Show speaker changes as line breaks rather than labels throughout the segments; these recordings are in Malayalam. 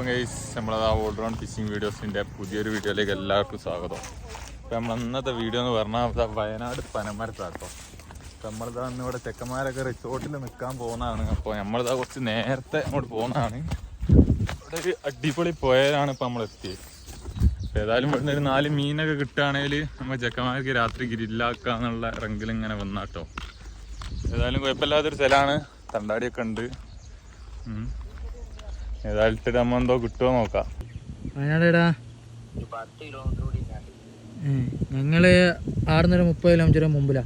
അപ്പം ഗൈസ് നമ്മളത് ആ ഓൾറൗണ്ട് ഫിഷിംഗ് വീഡിയോസിന്റെ പുതിയൊരു വീഡിയോയിലേക്ക് എല്ലാവർക്കും സ്വാഗതം. അപ്പം നമ്മൾ അന്നത്തെ വീഡിയോ എന്ന് പറഞ്ഞാൽ വയനാട് പനമരത്താട്ടോ. അപ്പം നമ്മളിതാ ഇവിടെ ചെക്കന്മാരൊക്കെ റിസോർട്ടിൽ നിൽക്കാൻ പോകുന്നതാണ്. അപ്പോൾ നമ്മളിതാ കുറച്ച് നേരത്തെ അങ്ങോട്ട് പോകുന്നതാണ്. ഇവിടെ ഒരു അടിപൊളി പോയാലാണ് ഇപ്പം നമ്മൾ എത്തിയത് അപ്പോൾ ഇവിടെ ഇവിടുന്ന് ഒരു നാല് മീനൊക്കെ കിട്ടുകയാണെങ്കിൽ നമ്മൾ ചെക്കന്മാർക്ക് രാത്രി ഗ്രില്ലാക്കാന്നുള്ള റെങ്കിൽ ഇങ്ങനെ വന്നാട്ടോ. ഏതായാലും കുഴപ്പമില്ലാത്തൊരു സ്ഥലമാണ്. തണ്ടാടിയൊക്കെ ഉണ്ട്. ഇട്ടിട്ട് നമ്മ എന്തോ കിട്ടുമോ നോക്കാം.
വയനാടേടാ. ഞങ്ങൾ ആറുന്നര മുപ്പത് കിലോമീറ്റർ മുമ്പിലാ.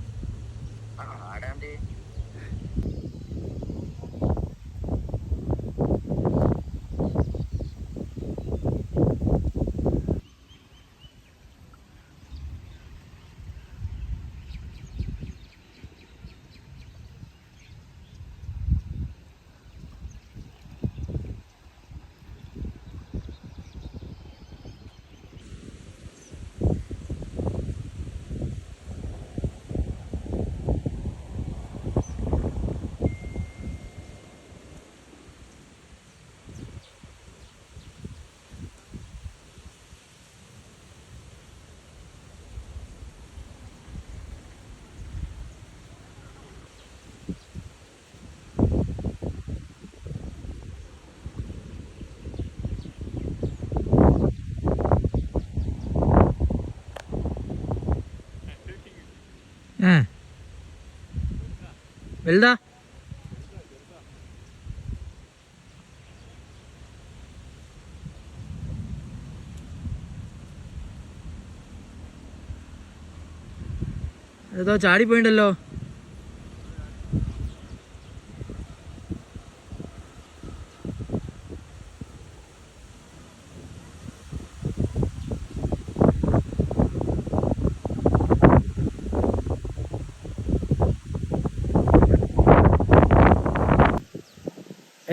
വലുതാ. ഏതോ ചാടിപ്പോയിണ്ടല്ലോ.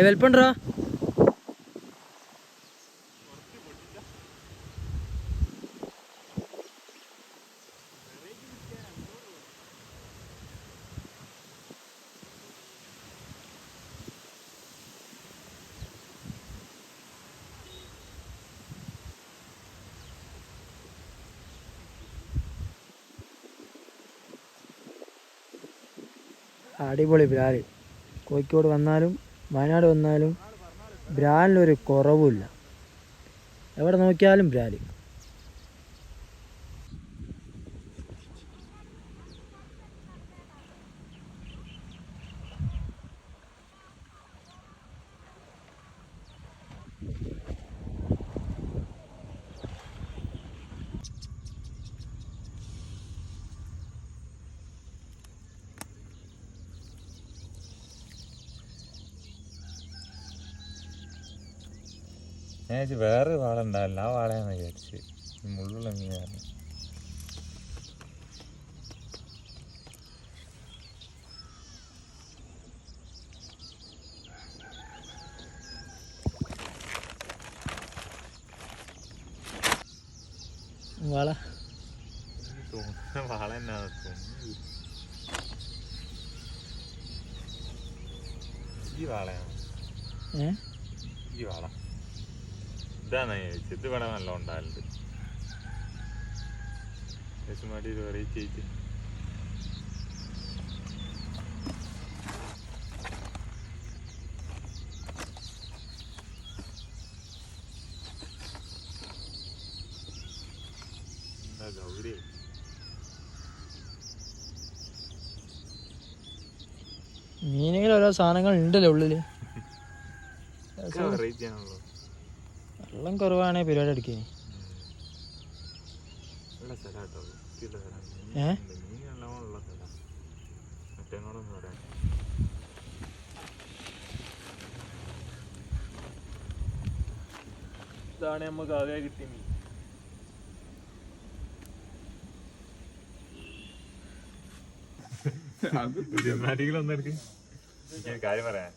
ഏ വെൽപ്പണ്ടാ അടിപൊളി ബ്രാൽ കോഴിക്കോട് വന്നാലും വയനാട് വന്നാലും ബ്രാലിനൊരു കുറവുമില്ല. എവിടെ നോക്കിയാലും ബ്രാൽ.
ഞാൻ വിചാരിച്ചു വേറെ വാള ഉണ്ടാവില്ല ആ വാളയാന്ന് വിചാരിച്ച്. മുള്ളുള്ള മീനാണ്.
വള.
വള തന്നെ ഈ വാളയാണ്?
ഏ?
ഈ വാള. ഇതാണ്. ചെത്ത് ചോദിച്ചത് ഇത് ഇവിടെ നല്ല ഉണ്ടാകലുണ്ട്. യശുമാടി ഒരു വെറൈറ്റി ആയിട്ട് ഗൗരി?
ഓരോ സാധനങ്ങൾ ഉണ്ടല്ലോ ഉള്ളിൽ.
വെറൈറ്റി ആണല്ലോ.
വെള്ളം കുറവാണ് പരിപാടി അടിക്കാൻ
ഉള്ള സ്ഥലാട്ടോ വൃത്തിയുള്ള സ്ഥലമാണ്
ഏ?
മീൻ നല്ലോണം ഉള്ള സ്ഥലമാണ് മറ്റേങ്ങോടൊന്നും പറയാൻ ഇതാണ് നമുക്ക് ആകെ കിട്ടിയ മീൻ. കാര്യം പറയാൻ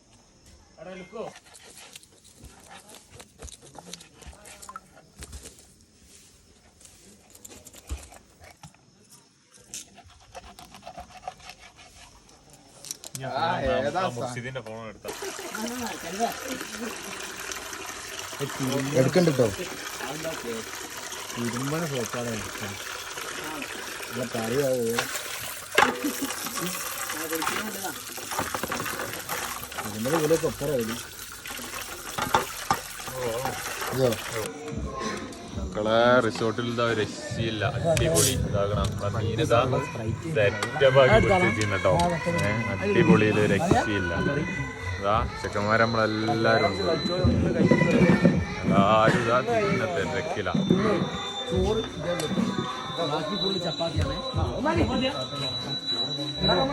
എടുക്കണ്ട കേട്ടോ ഇരുമ്പണ സോപ്പാണ് കറിയാവോ ഇതിന്റെ വിലയൊക്കെ ഒപ്പറായി ഇതോ.
മക്കളെ റിസോർട്ടിൽ ഇതാ ഒരു രക്ഷയില്ല അടിപൊളി ഇതാകണം. മീനിതാ സെറ്റപ്പാക്കി പിടിച്ചിരിക്കുന്നു കേട്ടോ. ഏഹ് അടിപൊളിയിൽ രക്ഷയില്ല ഇതാ ചെക്കന്മാരെ നമ്മളെല്ലാരും ഉണ്ട്. എല്ലാരും ഇതാ തിന്നെ തിരക്കില്ല
ചോറ് ബാക്കി ഫുള്ള് ചപ്പാത്തിയാണ്.